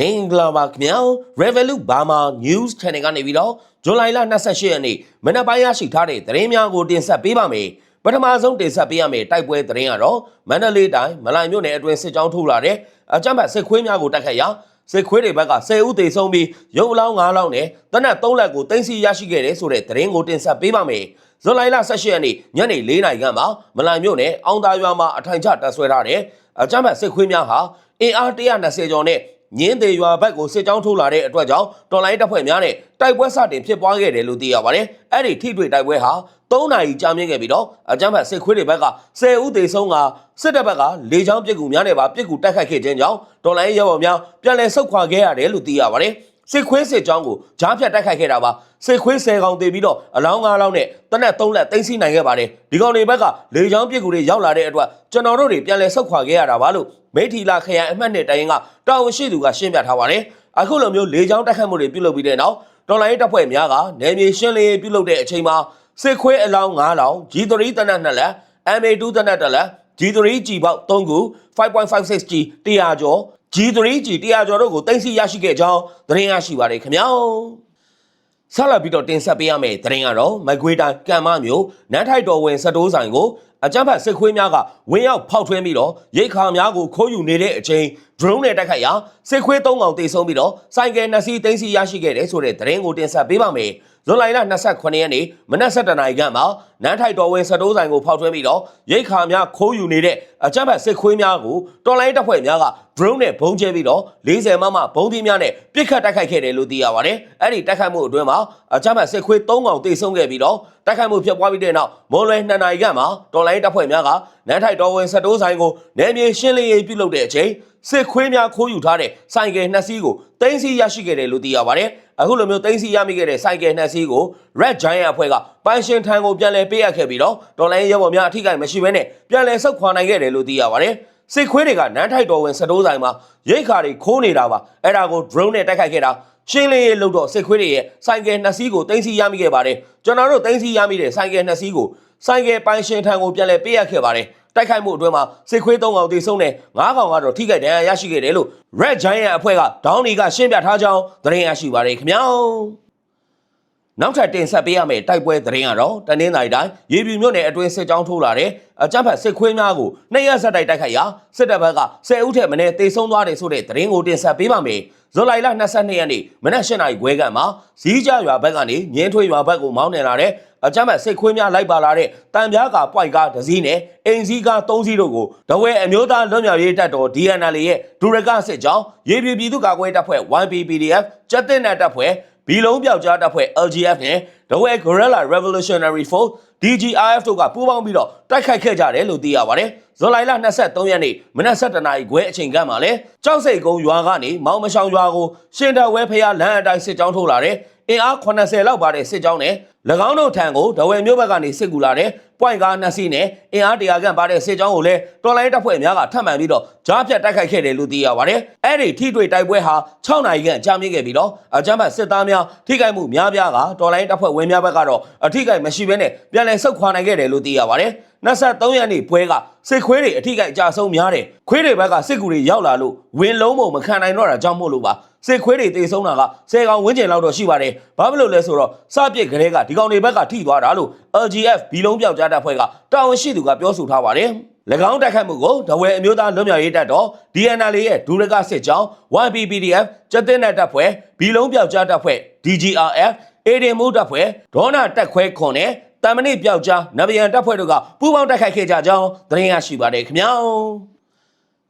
မင်္ဂလာပါခင်ဗျာ Revolut Burma News Channel ကနေပြီးတော့ဇွန်လ28ရက်နေ့မနက်ပိုင်းရရှိထားတဲ့သတင်းများကိုတင်ဆက်ပေးပါမယ်ပထမဆုံးတင်ဆက်ပေးရမယ့်တိုက်ပွဲသတင်းကတော့မန္တလေးတိုင်းမလိုင်မြို့နယ်အတွင်းစစ်ကြောင်းထုတ်လာတဲ့အကြမ်းဖက်စစ်ခွေးများကိုတိုက်ခတ်ရာစစ်ခွေးတွေဘက်က10ဦးသေဆုံးပြီးရုပ်အလောင်း9လောင်းနဲ့တနက်3လက်ကိုတင်စီရရှိခဲ့တယ်ဆိုတဲ့သတင်းကိုတင်ဆက်ပေးပါမယ်ဇွန်လ18ရက်နေ့ညနေ4နာရီခန့်မှာမလိုင်မြို့နယ်အောင်သာရွာမှာအထိုင်ချတပ်ဆွဲထားတဲ့အကြမ်းဖက်စစ်ခွေးများဟာအင်အား120ကျော်နဲ့ ညင်းသေးရွာဘက်ကိုစစ်ကြောင်းထိုးလာတဲ့အတွက်ကြောင့်တော်လိုင်းတပ်ဖွဲ့များနဲ့တိုက်ပွဲစတင်ဖြစ်ပွားခဲ့တယ်လို့သိရပါတယ်။အဲ့ဒီထိတွေ့တိုက်ပွဲဟာ3နာရီကြာမြင့်ခဲ့ပြီးတော့အကြမ်းဖက်စစ်ခွေးတွေဘက်က10ဦးသေဆုံးကစစ်တပ်ဘက်ကလေကြောင်းပစ်ကူများနဲ့ပါပစ်ကူတိုက်ခတ်ခဲ့ခြင်းကြောင့်တော်လိုင်းရဲဘော်များပြန်လည်ဆုတ်ခွာခဲ့ရတယ်လို့သိရပါတယ်။ စစ်ခွေးစစ်ကြောင်းကိုကြားဖြတ်တိုက်ခိုက်ခဲ့တာပါစစ်ခွေး10ကောင်တေပြီးတော့အလောင်း9လောင်းနဲ့တနက်3လက်သိမ်းဆီးနိုင်ခဲ့ပါတယ်ဒီကောင်တွေဘက်ကလေချောင်းပစ်ကူတွေရောက်လာတဲ့အတွက်ကျွန်တော်တို့တွေပြန်လည်ဆုတ်ခွာခဲ့ရတာပါလို့မိထီလာခရိုင်အမှတ်နဲ့တိုင်ရင်ကတာဝန်ရှိသူကရှင်းပြထားပါတယ်အခုလိုမျိုးလေချောင်းတိုက်ခတ်မှုတွေပြုလုပ်ပြီးတဲ့နောက်ဒေါ်လာရေးတပ်ဖွဲ့များကနယ်မြေရှင်းလင်းရေးပြုလုပ်တဲ့အချိန်မှာစစ်ခွေးအလောင်း9လောင်း G3 တနက်2လက် MA2 တနက်1လက် G3 G ပေါက်3ခု 5.56G 100ကျော် G3G 100ကျော်တို့ကိုတင်စီရရှိခဲ့ကြောင်းသတင်းရရှိပါတယ်ခင်ဗျာဆက်လက်ပြီးတော့တင်ဆက်ပေးရမယ့်သတင်းကတော့မကွေးတိုင်းကံမမျိုးနန်းထိုက်တော်ဝင်စတိုးဆိုင်ကိုအကြမ်းဖက်စစ်ခွေးများကဝင်းရောက်ဖောက်ထွင်းပြီးတော့ရိတ်ခါများကိုခိုးယူနေတဲ့အချိန် drone နဲ့တိုက်ခိုက်ရာစစ်ခွေး၃កောင်တေဆုံးပြီးတော့စိုက်ကယ်နှစ်စီးသိမ်းစီရရှိခဲ့တယ်ဆိုတဲ့သတင်းကိုတင်ဆက်ပေးပါမယ် ဇွန်လ28ရက်နေ့မနက်7:00နာရီခန့်မှာနန်းထိုက်တော်ဝင်စတိုးဆိုင်ကိုဖောက်ထွင်းပြီးတော့ရိတ်ခါများခိုးယူနေတဲ့အကြမ်းဖက်စစ်ခွေးများကိုတော်လိုင်းတပ်ဖွဲ့များက drone နဲ့ဘုံကျဲပြီးတော့40မမဘုံသီးများနဲ့ပစ်ခတ်တိုက်ခိုက်ခဲ့တယ်လို့သိရပါတယ်။အဲ့ဒီတိုက်ခိုက်မှုအတွင်းမှာအကြမ်းဖက်စစ်ခွေး၃កောင်တေဆုံးခဲ့ပြီးတော့တိုက်ခိုက်မှုဖြစ်ပွားပြီးတဲ့နောက်မွန်လွယ်2နာရီခန့်မှာတော်လိုင်းတပ်ဖွဲ့များကနန်းထိုက်တော်ဝင်စတိုးဆိုင်ကိုနယ်မြေရှင်းလင်းရေးပြုလုပ်တဲ့အချိန်စစ်ခွေးများခိုးယူထားတဲ့ဆိုင်ကယ်နှစ်စီးကိုတင်းစီရရှိခဲ့တယ်လို့သိရပါတယ်။ အခုလိုမျိုးတင်းစီရမိခဲ့တဲ့ဆိုင်ကယ်နှစ်စီးကို Red Giant အဖွဲ့ကပိုင်ရှင်ထံကိုပြန်လည်ပေးအပ်ခဲ့ပြီးတော့ဒေါ်လာရဲဘော်များအထိကိမရှိဘဲနဲ့ပြန်လည်ဆုတ်ခွာနိုင်ခဲ့တယ်လို့သိရပါတယ်။စစ်ခွေးတွေကနန်းထိုက်တော်ဝင်စတိုးဆိုင်မှာရိတ်ခါတွေခိုးနေတာပါ။အဲ့ဒါကို drone နဲ့တိုက်ခိုက်ခဲ့တာရှင်းလင်းရေးလုပ်တော့စစ်ခွေးတွေရဲ့ဆိုင်ကယ်နှစ်စီးကိုတင်းစီရမိခဲ့ပါတယ်။ကျွန်တော်တို့တင်းစီရမိတဲ့ဆိုင်ကယ်နှစ်စီးကိုဆိုင်ကယ်ပိုင်ရှင်ထံကိုပြန်လည်ပေးအပ်ခဲ့ပါတယ်။ တိုက်ခိုက်မှုအတွင်းမှာစစ်ခွေး၃កောင်တေဆုံးတဲ့၅កောင်ကတော့ထိခိုက်ဒဏ်ရာရရှိခဲ့တယ်လို့ Red Giant အဖွဲ့ကဒေါင်းနီကရှင်းပြထားကြောင်းသတင်းရရှိပါတယ်ခင်ဗျာနောက်ထပ်တင်ဆက်ပေးရမယ့်တိုက်ပွဲသတင်းကတော့တနင်္သာရီတိုင်းရေပြူမြို့နယ်အတွင်းစစ်ကြောင်းထိုးလာတဲ့အကြမ်းဖက်စစ်ခွေးများကိုနှစ်ရက်ဆက်တိုက်တိုက်ခိုက်ရာစစ်တပ်ဘက်က10ဦးထက်မနည်းတေဆုံးသွားတယ်ဆိုတဲ့သတင်းကိုတင်ဆက်ပေးပါမယ်ဇူလိုင်လ22ရက်နေ့မနက်၈နာရီခွဲကမှာဇီးကြရွာဘက်ကနေငင်းထွေးရွာဘက်ကိုမောင်းနေလာတဲ့ အကြမ်းဖက်စစ်ခွေးများလိုက်ပါလာတဲ့တံပြားကာပွိုက်ကားတစ်စီးနဲ့အင်စီးကား၃စီးတို့ကိုတဝဲအမျိုးသားလွတ်မြောက်ရေးတပ်တော် DNL ရဲ့ဒူရကစစ်ကြောင်းရေပြူပြည်သူ့ကာကွယ်တပ်ဖွဲ့ YPPDF စက်တင်နတ်တပ်ဖွဲ့ဘီလုံးပြောက်ကြားတပ်ဖွဲ့ LGF နဲ့ဒဝဲ Guerrilla Revolutionary Force DGRF တို့ကပူးပေါင်းပြီးတော့တိုက်ခိုက်ခဲ့ကြတယ်လို့သိရပါတယ်။ဇွန်လ23ရက်နေ့မနက်7:00နာရီခွဲအချိန်ကမှလည်းကြောက်စိတ်ကုန်းရွာကနေမောင်မရှောင်ရွာကိုရှင်တော်ဝဲဖျားလမ်းအတိုင်းစစ်ကြောင်းထိုးလာတဲ့အင်အား80လောက်ပါတဲ့စစ်ကြောင်းနဲ့၎ င်းတို့ထံကိုဒဝဲမြို့ဘက်ကနေစစ်ကူလာတဲ့ပွိုင်ကားနှစ်စီးနဲ့အင်အားတရာခန့်ပါတဲ့စစ်ကြောင်းကိုလည်းတော်လိုင်းတပ်ဖွဲ့များကထပ်မံပြီးတော့ကြားဖြတ်တိုက်ခိုက်ခဲ့တယ်လို့သိရပါတယ်။အဲ့ဒီထိတွေ့တိုက်ပွဲဟာ6နာရီခန့်ကြာမြင့်ခဲ့ပြီးတော့အကြမ်းဖက်စစ်သားများထိခိုက်မှုများပြားကတော်လိုင်းတပ်ဖွဲ့ဝင်များဘက်ကတော့အထိခိုက်မရှိဘဲနဲ့ပြန်လည်ဆုတ်ခွာနိုင်ခဲ့တယ်လို့သိရပါတယ်။23ရက်နေ့ပွဲကစစ်ခွေးတွေအထိကိအကြဆုံးများတယ်ခွေးတွေဘက်ကစစ်ကူတွေရောက်လာလို့ဝင်းလုံးပုံမခံနိုင်တော့တာကြောင့်မို့လို့ပါ စစ်ခွေးတွေတေဆုံးတာကဆယ်ကောင်ဝန်းကျင်လောက်တော့ရှိပါတယ်ဘာဖြစ်လို့လဲဆိုတော့စပစ်ကလေးကဒီကောင်တွေဘက်ကထိသွားတာလို့ LGF ဘီလုံးပြောက်ကြားတပ်ဖွဲ့ကတာဝန်ရှိသူကပြောဆိုထားပါတယ်၎င်းတိုက်ခတ်မှုကိုဒဝဲအမျိုးသားလွတ်မြောက်ရေးတပ်တော် DNL ရဲ့ဒူရကစစ်ကြောင်း YPPDF ကျက်တင်နတ်တပ်ဖွဲ့ဘီလုံးပြောက်ကြားတပ်ဖွဲ့ DGRF အေဒင်မှုတပ်ဖွဲ့ဒေါနာတက်ခွဲခွန်နဲ့တမနစ်ပြောက်ကြားနဗယံတပ်ဖွဲ့တို့ကပူးပေါင်းတိုက်ခိုက်ခဲ့ကြကြောင်းသတင်းရရှိပါတယ်ခင်ဗျာ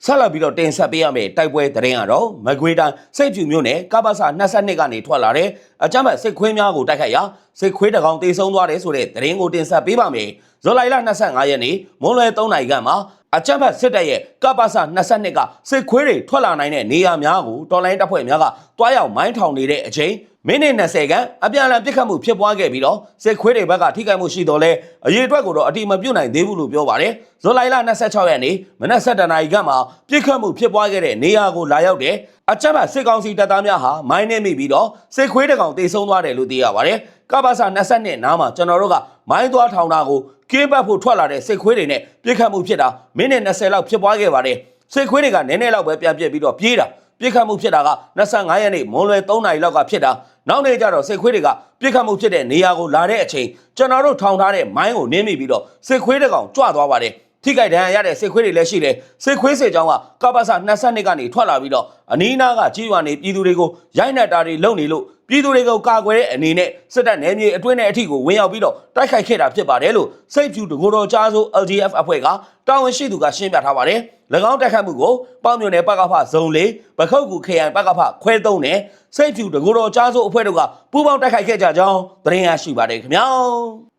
ဆက်လက်ပြီးတော့တင်ဆက်ပေးရမယ့်တိုက်ပွဲသတင်းကတော့မကွေးတိုင်းစိတ်ဖြူမြို့နယ်ကပ္ပစ22ကနေထွက်လာတဲ့အကြမ်းဖက်စစ်ခွေးများကိုတိုက်ခိုက်ရာစစ်ခွေးတကောင်တေဆုံးသွားတယ်ဆိုတဲ့သတင်းကိုတင်ဆက်ပေးပါမယ်ဇူလိုင်လ25ရက်နေ့မွန်းလွယ်3နာရီခန့်မှာ အကြမ်းဖက်စစ်တပ်ရဲ့ကပ္ပစ22ကစစ်ခွေးတွေထွက်လာနိုင်တဲ့နေရာများကိုတော်လိုင်းတပ်ဖွဲ့များကတွားရောက်မိုင်းထောင်နေတဲ့အချိန်မိနစ်20ခန့်အပြန်အလှန်ပစ်ခတ်မှုဖြစ်ပွားခဲ့ပြီးတော့စစ်ခွေးတွေဘက်ကထိခိုက်မှုရှိတော့လဲအရေးအတွက်ကိုတော့အတိမပြုတ်နိုင်သေးဘူးလို့ပြောပါတယ်ဇူလိုင်လ26ရက်နေ့မနက်7:00နာရီခန့်မှာပစ်ခတ်မှုဖြစ်ပွားခဲ့တဲ့နေရာကိုလာရောက်တဲ့အကြမ်းဖက်စစ်ကောင်စီတပ်သားများဟာမိုင်းနှင်းမိပြီးတော့စစ်ခွေးတကောင်တေဆုံးသွားတယ်လို့သိရပါတယ်ကပ္ပစ22နားမှာကျွန်တော်တို့ကမိုင်းသွားထောင်တာကို ကင်းပတ်ဖို့ထွက်လာတဲ့စစ်ခွေးတွေနဲ့ပြစ်ခတ်မှုဖြစ်တာမိနစ်20လောက်ဖြစ်ပွားခဲ့ပါတယ်စစ်ခွေးတွေကနည်းနည်းလောက်ပဲပြန်ပြစ်ပြီးတော့ပြေးတာပြစ်ခတ်မှုဖြစ်တာက25ရက်နေ့မွန်လွယ်3နာရီလောက်ကဖြစ်တာနောက်နေ့ကျတော့စစ်ခွေးတွေကပြစ်ခတ်မှုဖြစ်တဲ့နေရာကိုလာတဲ့အချိန်ကျွန်တော်တို့ထောင်ထားတဲ့မိုင်းကိုနင်းမိပြီးတော့စစ်ခွေးတစ်ကောင်ကြွသွားပါတယ် ထိကြိုက်ဒဏ်ရာရတဲ့စစ်ခွေးတွေလည်းရှိတယ်စစ်ခွေးစစ်ကြောင်းကကပ္ပစ22ကနေထွက်လာပြီးတော့အနီးနားကကြီးရွာနေပြည်သူတွေကိုရိုက်နှက်တာတွေလုပ်နေလို့ပြည်သူတွေကိုကာကွယ်တဲ့အနေနဲ့စစ်တပ်နယ်မြေအတွင်းနဲ့အထိကိုဝင်ရောက်ပြီးတော့တိုက်ခိုက်ခဲ့တာဖြစ်ပါတယ်လို့စိတ်ဖြူတကိုယ်တော်ကြားဆို LGF အဖွဲ့ကတာဝန်ရှိသူကရှင်းပြထားပါတယ်၎င်းတိုက်ခိုက်မှုကိုပေါ့မြို့နယ်ပကဖဇုံ၄ပခုတ်ကူခရိုင်ပကဖခွဲ3နဲ့စိတ်ဖြူတကိုယ်တော်ကြားဆိုအဖွဲ့တို့ကပူးပေါင်းတိုက်ခိုက်ခဲ့ကြကြောင်းသတင်းရရှိပါတယ်ခင်ဗျာ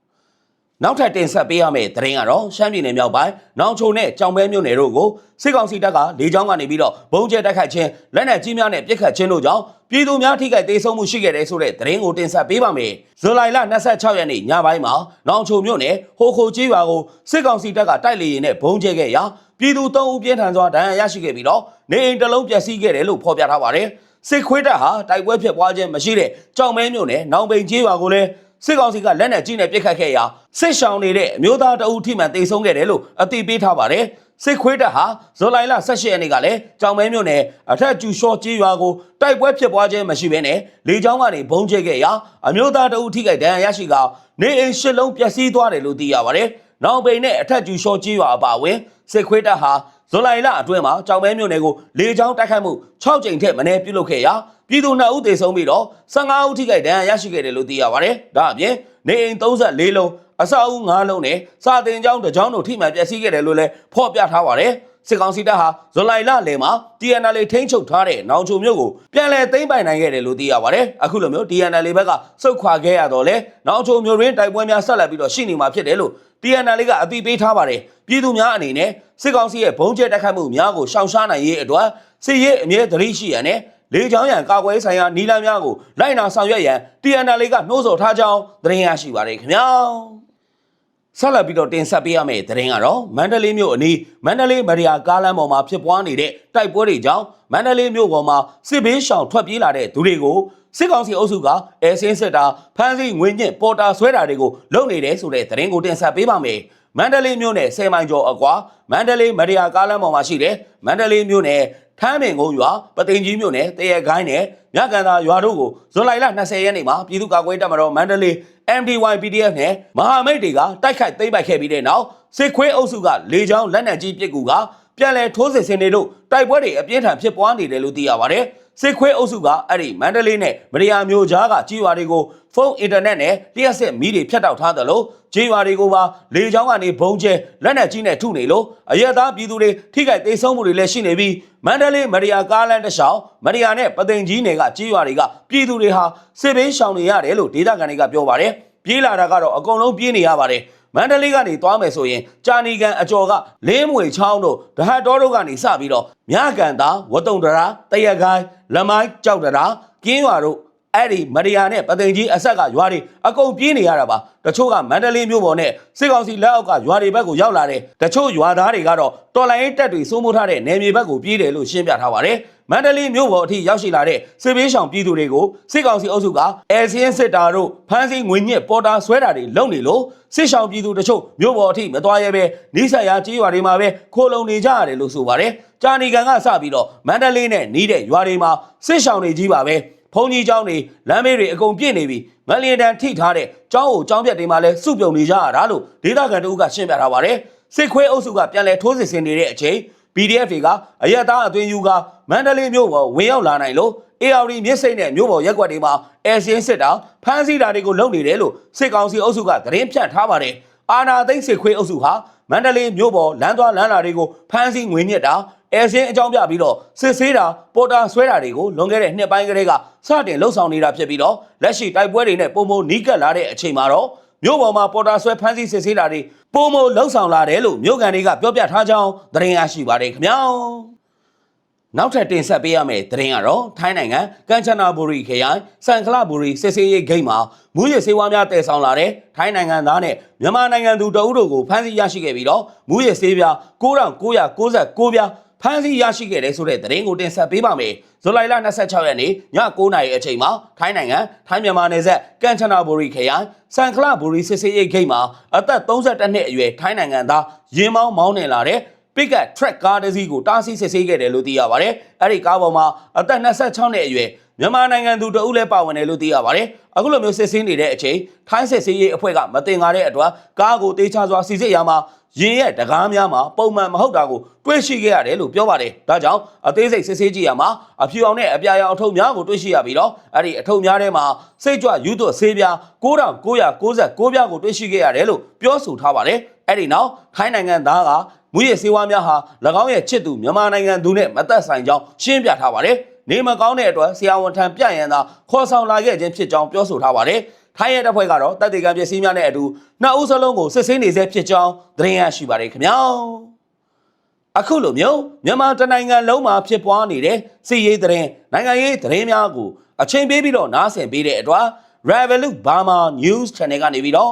နောက်ထပ်တင်ဆက်ပေးရမယ့်သတင်းကတော့ရှမ်းပြည်နယ်မြောက်ပိုင်းနောင်ချုံနဲ့ကြောင်ပဲမြို့နယ်တို့ကိုစစ်ကောင်စီတပ်ကလေကြောင်းကနေပြီးတော့ဘုံကျဲတိုက်ခိုက်ခြင်းလက်နက်ကြီးများနဲ့ပစ်ခတ်ခြင်းတို့ကြောင့်ပြည်သူများထိခိုက်ဒေဆုံးမှုရှိခဲ့တဲ့ဆိုတဲ့သတင်းကိုတင်ဆက်ပေးပါမယ်။ဇူလိုင်လ26ရက်နေ့ညပိုင်းမှာနောင်ချုံမြို့နယ်ဟိုခိုကြီးရွာကိုစစ်ကောင်စီတပ်ကတိုက်လေရင်နဲ့ဘုံကျဲခဲ့ရာပြည်သူ၃ဦးပြင်းထန်စွာဒဏ်ရာရရှိခဲ့ပြီးတော့နေအိမ်တစ်လုံးပျက်စီးခဲ့တယ်လို့ဖော်ပြထားပါတယ်။စစ်ခွေးတပ်ဟာတိုက်ပွဲဖြစ်ပွားခြင်းမရှိတဲ့ကြောင်မဲမြို့နယ်နောင်ပိန်ကြီးရွာကိုလည်း စစ်ကောင်စီကလက်နက်ကြီးနဲ့ပစ်ခတ်ခဲ့ရာစစ်ရှောင်နေတဲ့အမျိုးသားတအုပ်ထိမှန်တေဆုံးခဲ့တယ်လို့အသိပေးထားပါတယ်။စစ်ခွေးတပ်ဟာဇူလိုင်လ18ရက်နေ့ကလည်းကြောင်မဲမြို့နယ်အထက်ကျူရှော့ကြီးရွာကိုတိုက်ပွဲဖြစ်ပွားခြင်းမရှိဘဲနဲ့လေကြောင်းကနေဘုံကျဲခဲ့ရာအမျိုးသားတအုပ်ထိခိုက်ဒဏ်ရာရရှိက နေအိမ်ရှစ်လုံးပျက်စီးသွားတယ်လို့သိရပါတယ်။ နောက်ပိန်နဲ့အထက်ကျူရှော့ကြီးရွာအပါအဝင်စစ်ခွေးတပ်ဟာဇူလိုင်လအတွင်းမှာကြောင်မဲမြို့နယ်ကိုလေကြောင်းတိုက်ခိုက်မှု6ကြိမ်ထက်မနည်းပြုလုပ်ခဲ့ရာပြည်သူ2ဦးသေဆုံးပြီးတော့15ဦးထိခိုက်ဒဏ်ရာရရှိခဲ့တယ်လို့သိရပါတယ်။ဒါအပြင်နေအိမ်34လုံးအဆောက်အဦ9လုံးနဲ့စာတင်ကျောင်းတစ်ကျောင်းတို့ထိမှန်ပျက်စီးခဲ့တယ်လို့လည်းဖော်ပြထားပါတယ်။ စစ်ကောင်စီတပ်ဟာဇူလိုင်လလယ်မှာ TNL ထိန်းချုပ်ထားတဲ့နောင်ချုံမြို့ကိုပြန်လည်သိမ်းပိုင်နိုင်ခဲ့တယ်လို့သိရပါတယ်။အခုလိုမျိုး TNL ဘက်ကစုတ်ခွာခဲ့ရတော့လေနောင်ချုံမြို့ရင်းတိုက်ပွဲများဆက်လက်ပြီးတော့ရှိနေမှာဖြစ်တယ်လို့ TNL ကအသိပေးထားပါတယ်။ပြည်သူများအနေနဲ့စစ်ကောင်စီရဲ့ဘုံကျဲတိုက်ခိုက်မှုများကိုရှောင်ရှားနိုင်ရေးအတွက်စစ်ရေးအမြဲတမ်းရှိရန်နဲ့လေကြောင်းရန်ကာကွယ်ဆိုင်ရာနီလာများကိုလိုက်နာဆောင်ရွက်ရန် TNL ကနှိုးဆော်ထားကြောင်းသတင်းရရှိပါတယ်ခင်ဗျာ ဆက်လက်ပြီးတော့တင်ဆက်ပေးရမယ့်သတင်းကတော့မန္တလေးမြို့အနီးမန္တလေးမရီယာကားလမ်းပေါ်မှာဖြစ်ပွားနေတဲ့တိုက်ပွဲတွေကြောင့်မန္တလေးမြို့ပေါ်မှာစစ်ဘေးရှောင်ထွက်ပြေးလာတဲ့သူတွေကိုစစ်ကောင်စီအုပ်စုကအဲစင်းစစ်တာဖမ်းဆီးငွေညှစ်ပေါ်တာဆွဲတာတွေကိုလုပ်နေတယ်ဆိုတဲ့သတင်းကိုတင်ဆက်ပေးပါမယ်မန္တလေးမြို့နယ်10မိုင်ကျော်အကွာမန္တလေးမရီယာကားလမ်းပေါ်မှာရှိတဲ့မန္တလေးမြို့နယ်ထမ်းပင်ကုန်းရွာပသိမ်ကြီးမြို့နယ်တရခိုင်းနယ်မြကန်သာရွာတို့ကိုဇွန်လ20ရက်နေ့မှာပြည်သူ့ကာကွယ်တပ်မတော်မန္တလေး MDY PDF နဲ့မဟာမိတ်တွေကတိုက်ခိုက်သိမ်းပိုက်ခဲ့ပြီးတဲ့နောက်စစ်ခွေးအုပ်စုကလေကြောင်းလက်နက်ကြီးပစ်ကူကပြန်လည်ထိုးစစ်ဆင်နေလို့တိုက်ပွဲတွေအပြင်းထန်ဖြစ်ပွားနေတယ်လို့သိရပါတယ်။ စစ်ခွေးအုပ်စုကအဲ့ဒီမန္တလေးနဲ့မရယာမျိုးကြားကကြီးရွာတွေကိုဖုန်းအင်တာနက်နဲ့လျှက်စစ်မီးတွေဖြတ်တောက်ထားတယ်လို့ကြီးရွာတွေကိုပါလေကြောင်းကနေဘုံကျဲလက်နက်ကြီးနဲ့ထုနေလို့အရက်သားပြည်သူတွေထိခိုက်သေးဆုံးမှုတွေလည်းရှိနေပြီးမန္တလေးမရယာကားလမ်းတစ်လျှောက်မရယာနဲ့ပသိမ်ကြီးနယ်ကကြီးရွာတွေကပြည်သူတွေဟာစစ်ဘေးရှောင်နေရတယ်လို့ဒေသခံတွေကပြောပါတယ်။ပြေးလာတာကတော့အကုန်လုံးပြေးနေရပါတယ် မန္တလေးကနေသွားမယ်ဆိုရင်ကြာနီကန်အကျော်ကလင်းမွေချောင်းတို့ဒဟတ်တော်တို့ကနေစပြီးတော့မြကန်သာဝတုံတရာတရက်ကိုင်းလမိုင်းကြောက်တရာကင်းရွာတို့ အဲ့ဒီမရီယာနဲ့ပသိမ်ကြီးအဆက်ကရွာတွေအကုန်ပြေးနေရတာပါတချို့ကမန္တလေးမြို့ပေါ်နဲ့စစ်ကောင်စီလက်အောက်ကရွာတွေဘက်ကိုရောက်လာတယ်တချို့ရွာသားတွေကတော့တော်လိုင်းတက်တွေစိုးမိုးထားတဲ့နယ်မြေဘက်ကိုပြေးတယ်လို့ရှင်းပြထားပါတယ်မန္တလေးမြို့ပေါ်အထိရောက်ရှိလာတဲ့စစ်ဘေးရှောင်ပြည်သူတွေကိုစစ်ကောင်စီအုပ်စုကအဲစင်းစစ်တာတို့ဖမ်းဆီးငွေညစ်ပေါ်တာဆွဲတာတွေလုပ်နေလို့စစ်ရှောင်ပြည်သူတချို့မြို့ပေါ်အထိမသွားရဲပဲနေဆက်ရာကြေးရွာတွေမှာပဲခိုလုံနေကြရတယ်လို့ဆိုပါတယ်ကြာနီကန်ကစပြီးတော့မန္တလေးနဲ့နီးတဲ့ရွာတွေမှာစစ်ရှောင်တွေကြီးပါပဲ ဘုံကြီးเจ้าတွေလမ်းမေးတွေအကုန်ပြည့်နေပြီငလျင်တန်ထိထားတဲ့เจ้าကိုเจ้าပြက်တွေမှာလဲစုပြုံနေကြရတာလို့ဒေသခံတို့ကရှင်းပြထားပါတယ်စစ်ခွေးအုပ်စုကပြန်လဲထိုးစစ်ဆင်နေတဲ့အချိန် PDF တွေကအရက်သားအသွင်ယူကမန္တလေးမြို့ပေါ်ဝင်ရောက်လာနိုင်လို့ AR မြစ်စိတ်နဲ့မြို့ပေါ်ရက်ွက်တွေမှာအဲစင်းစစ်တာဖမ်းဆီးတာတွေကိုလုပ်နေတယ်လို့စစ်ကောင်စီအုပ်စုကသတင်းဖြန့်ထားပါတယ်အာနာသိန်းစစ်ခွေးအုပ်စုဟာမန္တလေးမြို့ပေါ်လမ်းသွားလမ်းလာတွေကိုဖမ်းဆီးငွေညစ်တာ အဲစင်းအကြောင်းပြပြီးတော့စစ်ဆေးတာပေါ်တာဆွဲတာတွေကိုလွန်ခဲ့တဲ့နှစ်ပိုင်းကလေးကစတင်လှုပ်ဆောင်နေတာဖြစ်ပြီးတော့လက်ရှိတိုက်ပွဲတွေနဲ့ပုံမနီးကပ်လာတဲ့အချိန်မှာတော့မြို့ပေါ်မှာပေါ်တာဆွဲဖမ်းဆီးစစ်ဆေးတာတွေပုံမလှုပ်ဆောင်လာတယ်လို့မြို့ကန်တွေကပြောပြထားကြောင်းသတင်းရရှိပါတယ်ခင်ဗျာနောက်ထပ်တင်ဆက်ပေးရမယ့်သတင်းကတော့ထိုင်းနိုင်ငံကမ်ချနာဘူရီခရိုင်စန်ခလဘူရီစစ်စေးရေးဂိတ်မှာမူးယစ်ဆေးဝါးများတည်ဆောင်လာတဲ့ထိုင်းနိုင်ငံသားနဲ့မြန်မာနိုင်ငံသူတအုပ်တို့ကိုဖမ်းဆီးရရှိခဲ့ပြီးတော့မူးယစ်ဆေးပြား9999ပြား ဖမ်းဆီးရရှိခဲ့တဲ့ဆိုတဲ့သတင်းကိုတင်ဆက်ပေးပါမယ်။ဇူလိုင်လ26ရက်နေ့ည9:00နာရီအချိန်မှာထိုင်းနိုင်ငံထိုင်းမြန်မာနယ်စပ်ကန်ချနာဘူရီခရိုင်စန်ခလဘူရီစစ်စေးရေးဂိတ်မှာအသက်32နှစ်အရွယ်ထိုင်းနိုင်ငံသားရင်းမောင်းမောင်းနေလာတဲ့ pickup truck ကားတစ်စီးကိုတားဆီးစစ်ဆေးခဲ့တယ်လို့သိရပါတယ်။အဲ့ဒီကားပေါ်မှာအသက်26နှစ်အရွယ်မြန်မာနိုင်ငံသူတဦးလည်းပါဝင်တယ်လို့သိရပါတယ်။အခုလိုမျိုးစစ်ဆေးနေတဲ့အချိန်ထိုင်းစစ်ဆေးရေးအဖွဲ့ကမတင်ကားတဲ့အတွက်ကားကိုတေးချစွာစီစစ်ရမှာရင်ရဲ့တကားများမှာပုံမှန်မဟုတ်တာကိုတွေ့ရှိခဲ့ရတယ်လို့ပြောပါတယ်။ဒါကြောင့်အသေးစိတ်စစ်ဆေးကြည့်ရမှာအဖြူအောင်နဲ့အပြာရောင်အထုပ်များကိုတွေ့ရှိရပြီးတော့အဲ့ဒီအထုပ်များထဲမှာစိတ်ကြွယူသွဆေးပြား9999ပြားကိုတွေ့ရှိခဲ့ရတယ်လို့ပြောဆိုထားပါတယ်။အဲ့ဒီနောက်ထိုင်းနိုင်ငံသားက မူရစေဝါများဟာ၎င်းရဲ့ချစ်သူမြန်မာနိုင်ငံသူနဲ့မသက်ဆိုင်ကြောင်းရှင်းပြထားပါတယ်။နေမကောင်းတဲ့အတွက်ဆရာဝန်ထံပြရန်သာခေါ်ဆောင်လာခဲ့ခြင်းဖြစ်ကြောင်းပြောဆိုထားပါတယ်။ထိုင်းရဲ့တပ်ဖွဲ့ကတော့တပ်တွေကံပစ္စည်းများနဲ့အတူနှစ်ဦးစလုံးကိုစစ်ဆေးနေဆဲဖြစ်ကြောင်းသတင်းရရှိပါတယ်ခင်ဗျာ။အခုလိုမျိုးမြန်မာတနိုင်ငံလုံးမှာဖြစ်ပွားနေတဲ့စီရေးသတင်းနိုင်ငံရေးသတင်းများကိုအချိန်ပေးပြီးတော့နားဆင်ပေးတဲ့အတွက် Revolut Burma News Channel ကနေပြီးတော့